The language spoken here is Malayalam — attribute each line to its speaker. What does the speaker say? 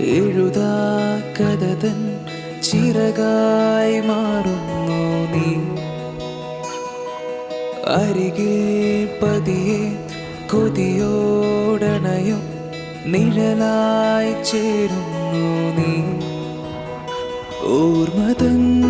Speaker 1: എഴുതാ കഥതൻ ചിറകായി മാറുന്നു നീ. അരികിൽ പതിയെ കൊതിയോടണയും നിഴലായി ചേരുന്നു നീ. ഓർമ്മതൻ